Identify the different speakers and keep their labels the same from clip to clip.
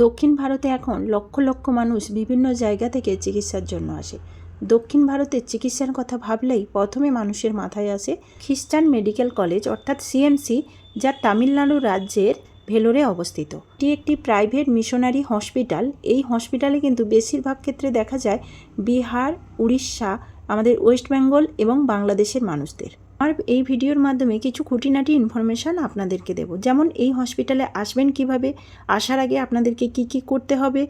Speaker 1: দক্ষিণ ভারতে এখন লক্ষ লক্ষ মানুষ বিভিন্ন জায়গা থেকে চিকিৎসার জন্য আসে। দক্ষিণ ভারতের চিকিৎসার কথা ভাবলেই প্রথমে মানুষের মাথায় আসে খ্রিস্টান মেডিকেল কলেজ অর্থাৎ সিএমসি যা তামিলনাড়ু রাজ্যের ভেলোরে অবস্থিত। এটি একটি প্রাইভেট মিশনারি হসপিটাল। এই হসপিটালে কিন্তু বেশিরভাগ ক্ষেত্রে দেখা যায় বিহার, উড়িষ্যা, আমাদের ওয়েস্ট বেঙ্গল এবং বাংলাদেশের মানুষদের। আমার এই ভিডিওর মাধ্যমে কিছু খুঁটিনাটি ইনফরমেশান আপনাদেরকে দেব। যেমন এই হসপিটালে আসবেন কীভাবে, আসার আগে আপনাদেরকে কি কি করতে হবে,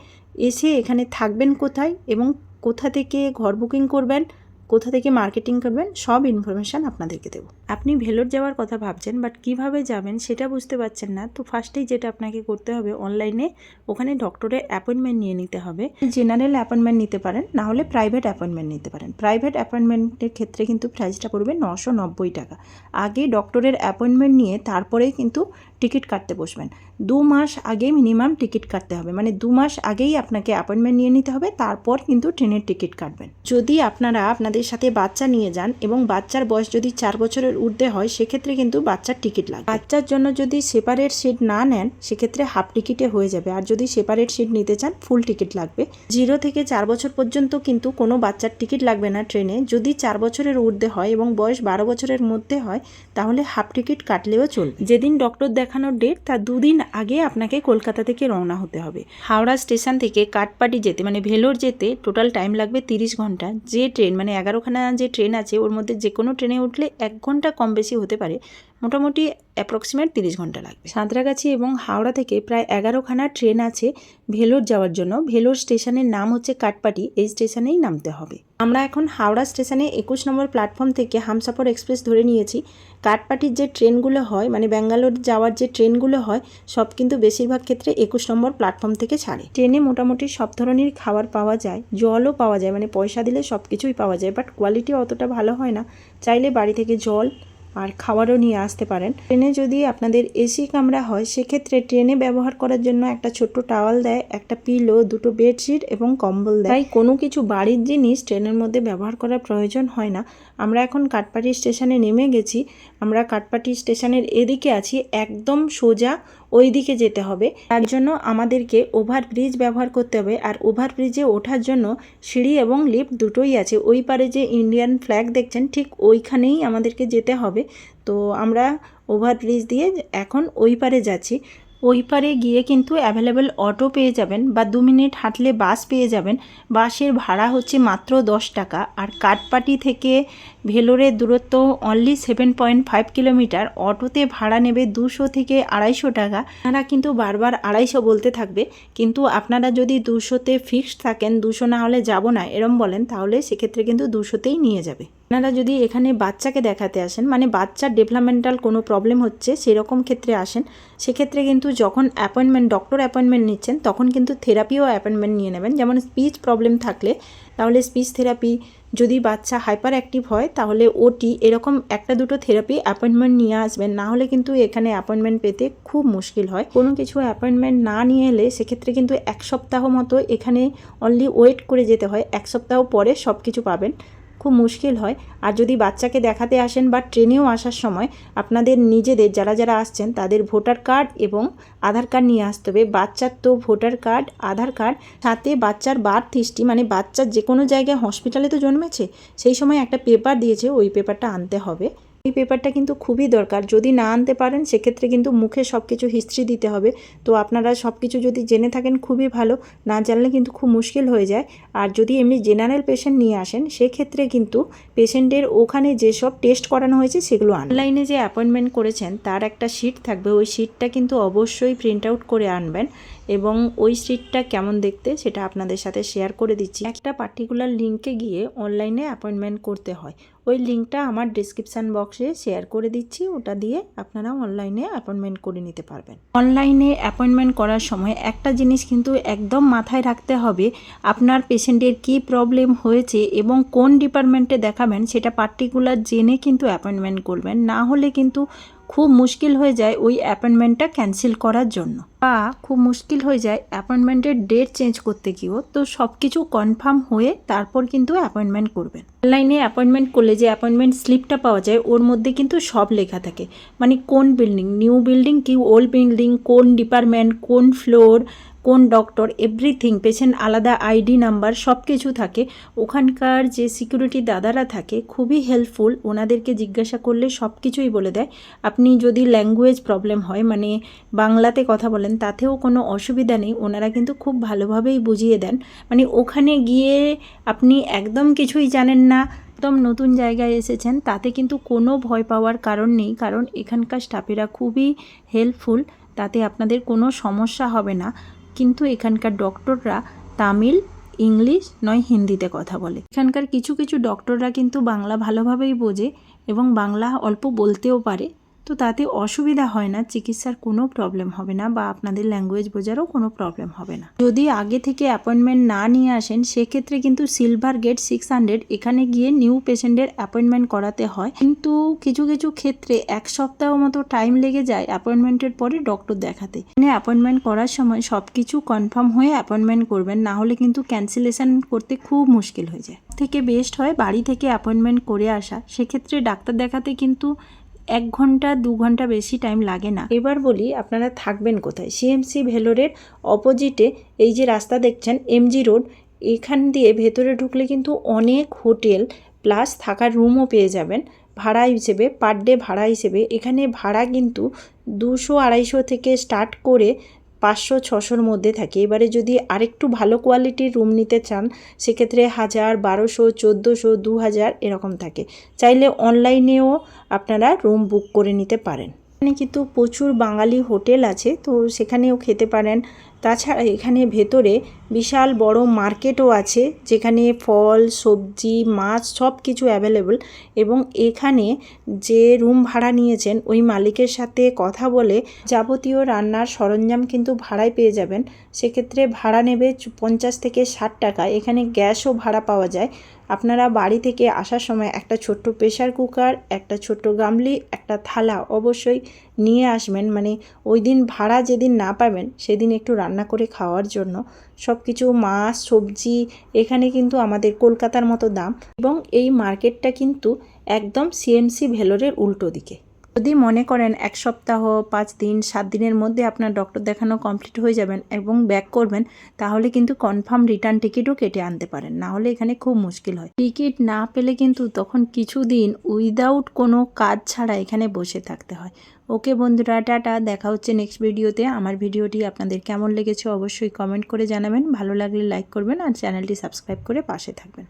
Speaker 1: এসে এখানে থাকবেন কোথায় এবং কোথা থেকে ঘর বুকিং করবেন কোথা থেকে মার্কেটিং করবেন, সব ইনফরমেশান আপনাদেরকে দেবো। আপনি ভেলোর যাওয়ার কথা ভাবছেন বাট কীভাবে যাবেন সেটা বুঝতে পারছেন না। তো ফার্স্টেই যেটা আপনাকে করতে হবে অনলাইনে ওখানে ডক্টরের অ্যাপয়েন্টমেন্ট নিয়ে নিতে হবে। জেনারেল অ্যাপয়েন্টমেন্ট নিতে পারেন, না হলে প্রাইভেট অ্যাপয়েন্টমেন্ট নিতে পারেন। প্রাইভেট অ্যাপয়েন্টমেন্টের ক্ষেত্রে কিন্তু প্রাইসটা পড়বে নশো নব্বই টাকা। আগে ডক্টরের অ্যাপয়েন্টমেন্ট নিয়ে তারপরেই কিন্তু টিকিট কাটতে বসবেন। দু মাস আগে মিনিমাম টিকিট কাটতে হবে। মানে দু মাস আগেই আপনাকে অ্যাপয়েন্টমেন্ট নিয়ে নিতে হবে, তারপর কিন্তু ট্রেনের টিকিট কাটবেন। যদি আপনারা আপনাদের সাথে বাচ্চা নিয়ে যান এবং বাচ্চার বয়স যদি চার বছরের ঊর্ধ্বে হয়, সেক্ষেত্রে কিন্তু বাচ্চার টিকিট লাগবে। বাচ্চার জন্য যদি সেপারেট সিট না নেন, সেক্ষেত্রে হাফ টিকিটে হয়ে যাবে। আর যদি সেপারেট সিট নিতে চান ফুল টিকিট লাগবে। জিরো থেকে চার বছর পর্যন্ত কিন্তু কোনো বাচ্চার টিকিট লাগবে না ট্রেনে। যদি চার বছরের ঊর্ধ্বে হয় এবং বয়স বারো বছরের মধ্যে হয়, তাহলে হাফ টিকিট কাটলেও চলবে। যেদিন ডক্টর দেখানোর ডেট তার দুদিন আগে আপনাকে কলকাতা থেকে রওনা হতে হবে। হাওড়া স্টেশন থেকে কাটপাটি যেতে মানে ভেলোর যেতে টোটাল টাইম লাগবে তিরিশ ঘণ্টা। যে ট্রেন মানে এগারোখানা যে ট্রেন আছে, ওর মধ্যে যে কোনো ট্রেনে উঠলে এক ঘণ্টা কম বেশি হতে পারে। মোটামুটি অ্যাপ্রক্সিমেট তিরিশ ঘণ্টা লাগবে। সাঁতরাগাছি এবং হাওড়া থেকে প্রায় এগারোখানা ট্রেন আছে ভেলোর যাওয়ার জন্য। ভেলোর স্টেশনের নাম হচ্ছে কাটপাটি এই স্টেশনেই নামতে হবে। আমরা এখন হাওড়া স্টেশনে একুশ নম্বর প্ল্যাটফর্ম থেকে হামসাফর এক্সপ্রেস ধরে নিয়েছি। কাটপাটির যে ট্রেনগুলো হয় মানে ব্যাঙ্গালোর যাওয়ার যে ট্রেনগুলো হয়, সব কিন্তু বেশিরভাগ ক্ষেত্রে একুশ নম্বর প্ল্যাটফর্ম থেকে ছাড়ে। ট্রেনে মোটামুটি সব ধরনের খাবার পাওয়া যায়, জলও পাওয়া যায় মানে পয়সা দিলে সব কিছুই পাওয়া যায় বাট কোয়ালিটি অতটা ভালো হয় না। চাইলে বাড়ি থেকে জল আর খাবারও নিয়ে আসতে পারেন। ট্রেনে যদি আপনাদের এসি কামরা হয়, সেক্ষেত্রে ট্রেনে ব্যবহার করার জন্য একটা ছোট্ট টাওয়াল দেয়, একটা পিলো, দুটো বেডশিট এবং কম্বল দেয়। তাই কোনো কিছু বাড়ির জিনিস ট্রেনের মধ্যে ব্যবহার করার প্রয়োজন হয় না। আমরা এখন কাটপাটি স্টেশনে নেমে গেছি। আমরা কাটপাটি স্টেশনের এদিকে আছি, একদম সোজা ওই দিকে যেতে হবে। তার জন্য আমাদেরকে ওভার ব্রিজ ব্যবহার করতে হবে আর ওভার ব্রিজে ওঠার জন্য সিঁড়ি এবং লিফট দুটোই আছে। ওই পারে যে ইন্ডিয়ান ফ্ল্যাগ দেখছেন, ঠিক ওইখানেই আমাদেরকে যেতে হবে। তো আমরা ওভার ব্রিজ দিয়ে এখন ওই পারে যাচ্ছি। ওই পারে গিয়ে কিন্তু অ্যাভেলেবেল অটো পেয়ে যাবেন বা দু মিনিট হাঁটলে বাস পেয়ে যাবেন। বাসের ভাড়া হচ্ছে মাত্র দশ টাকা। আর কাঠপাটি থেকে ভেলোরের দূরত্ব only seven point five kilometre অটোতে ভাড়া নেবে দুশো থেকে আড়াইশো টাকা। আপনারা কিন্তু বারবার আড়াইশো বলতে থাকবে, কিন্তু আপনারা যদি দুশোতে ফিক্সড থাকেন, দুশো না হলে যাব না, এরম বলেন, তাহলে সেক্ষেত্রে কিন্তু দুশোতেই নিয়ে যাবে। আপনারা যদি এখানে বাচ্চাকে দেখাতে আসেন মানে বাচ্চার ডেভেলপমেন্টাল কোনো প্রবলেম হচ্ছে, সেরকম ক্ষেত্রে আসেন, সেক্ষেত্রে কিন্তু যখন অ্যাপয়েন্টমেন্ট ডক্টর অ্যাপয়েন্টমেন্ট নিচ্ছেন, তখন কিন্তু থেরাপিও অ্যাপয়েন্টমেন্ট নিয়ে নেবেন। যেমন স্পিচ প্রবলেম থাকলে, তাহলে স্পিচ থেরাপি যদি বাচ্চা হাইপার অ্যাক্টিভ হয়, তাহলে ওটি এরকম একটা দুটো থেরাপি অ্যাপয়েন্টমেন্ট নিয়ে আসবেন। না হলে কিন্তু এখানে অ্যাপয়েন্টমেন্ট পেতে খুব মুশকিল হয়। কোনো কিছু অ্যাপয়েন্টমেন্ট না নিয়ে এলে সেক্ষেত্রে কিন্তু এক সপ্তাহ মতো এখানে অনলি ওয়েট করে যেতে হয়। এক সপ্তাহ পরে সব কিছু পাবেন। খুব মুশকিল হয়। আর যদি বাচ্চাকে দেখাতে আসেন বা ট্রেনেও আসার সময় আপনাদের নিজেদের, যারা যারা আসছেন, তাদের ভোটার কার্ড এবং আধার কার্ড নিয়ে আসতে হবে। বাচ্চার তো ভোটার কার্ড, আধার কার্ড, সাথে বাচ্চার বার্থ হিস্ট্রি মানে বাচ্চার যে কোনো জায়গায় হসপিটালে তো জন্মেছে, সেই সময় একটা পেপার দিয়েছে, ওই পেপারটা আনতে হবে। এই পেপারটা কিন্তু খুবই দরকার। যদি না আনতে পারেন, সেক্ষেত্রে কিন্তু মুখে সব কিছু হিস্ট্রি দিতে হবে। তো আপনারা সব কিছু যদি জেনে থাকেন, খুবই ভালো। না জানলে কিন্তু খুব মুশকিল হয়ে যায়। আর যদি এমনি জেনারেল পেশেন্ট নিয়ে আসেন, সেক্ষেত্রে কিন্তু পেশেন্টের ওখানে যেসব টেস্ট করানো হয়েছে, সেগুলো অনলাইনে যে অ্যাপয়েন্টমেন্ট করেছেন, তার একটা শিট থাকবে। ওই শিটটা কিন্তু অবশ্যই প্রিন্ট আউট করে আনবেন এবং ওই শিটটা কেমন দেখতে, সেটা আপনাদের সাথে শেয়ার করে দিচ্ছি। একটা পার্টিকুলার লিঙ্কে গিয়ে অনলাইনে অ্যাপয়েন্টমেন্ট করতে হয়। ওই লিঙ্কটা আমার ডিসক্রিপশান বক্সে শেয়ার করে দিচ্ছি। ওটা দিয়ে আপনারা অনলাইনে অ্যাপয়েন্টমেন্ট করে নিতে পারবেন। অনলাইনে অ্যাপয়েন্টমেন্ট করার সময় একটা জিনিস কিন্তু একদম মাথায় রাখতে হবে, আপনার পেশেন্টের কি প্রবলেম হয়েছে এবং কোন ডিপার্টমেন্টে দেখাবেন সেটা পার্টিকুলার জেনে কিন্তু অ্যাপয়েন্টমেন্ট করবেন। না হলে কিন্তু খুব মুশকিল হয়ে যায় ওই অ্যাপয়েন্টমেন্টটা ক্যান্সেল করার জন্য। বা খুব মুশকিল হয়ে যায় অ্যাপয়েন্টমেন্টের ডেট চেঞ্জ করতে গিয়েও। তো সব কিছু কনফার্ম হয়ে তারপর কিন্তু অ্যাপয়েন্টমেন্ট করবেন। অনলাইনে অ্যাপয়েন্টমেন্ট করলে যে অ্যাপয়েন্টমেন্ট স্লিপটা পাওয়া যায়, ওর মধ্যে কিন্তু সব লেখা থাকে। মানে কোন বিল্ডিং? নিউ বিল্ডিং কি, ওল্ড বিল্ডিং? কোন ডিপার্টমেন্ট? কোন ফ্লোর? কোন ডক্টর এভরিথিং পেশেন্ট আলাদা আইডি নাম্বার সব কিছু থাকে। ওখানকার যে সিকিউরিটি দাদারা থাকে, খুবই হেল্পফুল ওনাদেরকে জিজ্ঞাসা করলে সব কিছুই বলে দেয়। আপনি যদি ল্যাঙ্গুয়েজ প্রবলেম হয় মানে বাংলাতে কথা বলেন, তাতেও কোনো অসুবিধা নেই, ওনারা কিন্তু খুব ভালোভাবেই বুঝিয়ে দেন। মানে ওখানে গিয়ে আপনি একদম কিছুই জানেন না, একদম নতুন জায়গায় এসেছেন, তাতে কিন্তু কোনো ভয় পাওয়ার কারণ নেই, কারণ এখানকার স্টাফেরা খুবই হেল্পফুল তাতে আপনাদের কোনো সমস্যা হবে না। কিন্তু এখানকার ডক্টররা তামিল, ইংলিশ, নয় হিন্দিতে কথা বলে। এখানকার কিছু কিছু ডক্টররা কিন্তু বাংলা ভালোভাবেই বোঝে এবং বাংলা অল্প বলতেও পারে। তো তাতে অসুবিধা হয় না, চিকিৎসার কোনো প্রবলেম হবে না বা আপনাদের ল্যাঙ্গুয়েজ বোঝারও কোনো প্রবলেম হবে না। যদি আগে থেকে অ্যাপয়েন্টমেন্ট না নিয়ে আসেন, সেক্ষেত্রে কিন্তু সিলভার গেট সিক্স হান্ড্রেড এখানে গিয়ে নিউ পেশেন্টের অ্যাপয়েন্টমেন্ট করাতে হয়। কিন্তু কিছু কিছু ক্ষেত্রে এক সপ্তাহ মতো টাইম লেগে যায় অ্যাপয়েন্টমেন্টের পরে ডক্টর দেখাতে। এখানে অ্যাপয়েন্টমেন্ট করার সময় সব কিছু কনফার্ম হয়ে অ্যাপয়েন্টমেন্ট করবেন, না হলে কিন্তু ক্যান্সেলেশন করতে খুব মুশকিল হয়ে যায়। থেকে বেস্ট হয় বাড়ি থেকে অ্যাপয়েন্টমেন্ট করে আসা। সেক্ষেত্রে ডাক্তার দেখাতে কিন্তু এক ঘণ্টা, দু ঘণ্টা বেশি টাইম লাগে না। এবার বলি আপনারা থাকবেন কোথায়? সিএমসি ভেলোরের অপোজিটে এই যে রাস্তা দেখছেন এমজি রোড এখান দিয়ে ভেতরে ঢুকলে কিন্তু অনেক হোটেল প্লাস থাকার রুমও পেয়ে যাবেন। ভাড়া হিসেবে পার ডে ভাড়া হিসেবে। এখানে ভাড়া কিন্তু দুশো, আড়াইশো থেকে স্টার্ট করে পাঁচশো, ছশোর মধ্যে থাকে। এবারে যদি আরেকটু ভালো কোয়ালিটির রুম নিতে চান, সেক্ষেত্রে হাজার, বারোশো, চোদ্দোশো দু হাজার এরকম থাকে। চাইলে অনলাইনেও আপনারা রুম বুক করে নিতে পারেন। এখানে কিন্তু প্রচুর বাঙালি হোটেল আছে, তো সেখানেও খেতে পারেন। তাছাড়া এখানে ভেতরে বিশাল বড় মার্কেটও আছে, যেখানে ফল, সবজি, মাছ সব কিছু অ্যাভেলেবল এবং এখানে যে রুম ভাড়া নিয়েছেন, ওই মালিকের সাথে কথা বলে যাবতীয় রান্নার সরঞ্জাম কিন্তু ভাড়ায় পেয়ে যাবেন। সেক্ষেত্রে ভাড়া নেবে পঞ্চাশ থেকে ষাট টাকা। এখানে গ্যাসও ভাড়া পাওয়া যায়। আপনারা বাড়ি থেকে আসার সময় একটা ছোট্ট প্রেশার কুকার একটা ছোট্ট গামলি, একটা থালা অবশ্যই নিয়ে আসবেন। মানে ওই দিন ভাড়া যেদিন না পাবেন, সেদিন একটু রান্না করে খাওয়ার জন্য সব কিছু মাছ, সবজি, এখানে কিন্তু আমাদের কলকাতার মতো দাম। এবং এই মার্কেটটা কিন্তু একদম সিএমসি ভেলোরের উল্টো দিকে। যদি মনে করেন এক সপ্তাহ, পাঁচ দিন, সাত দিনের মধ্যে আপনার ডক্টর দেখানো কমপ্লিট হয়ে যাবেন এবং ব্যাক করবেন, তাহলে কিন্তু কনফার্ম রিটার্ন টিকিটও কেটে আনতে পারেন। না হলে এখানে খুব মুশকিল হয়। টিকিট না পেলে কিন্তু তখন কিছুদিন উইদাউট কোনো কাজ ছাড়া এখানে বসে থাকতে হয়। ওকে বন্ধুরা, টাটা। দেখা হচ্ছে নেক্সট ভিডিওতে আমার ভিডিওটি আপনাদের কেমন লেগেছে অবশ্যই কমেন্ট করে জানাবেন। ভালো লাগলে লাইক করবেন আর চ্যানেলটি সাবস্ক্রাইব করে পাশে থাকবেন।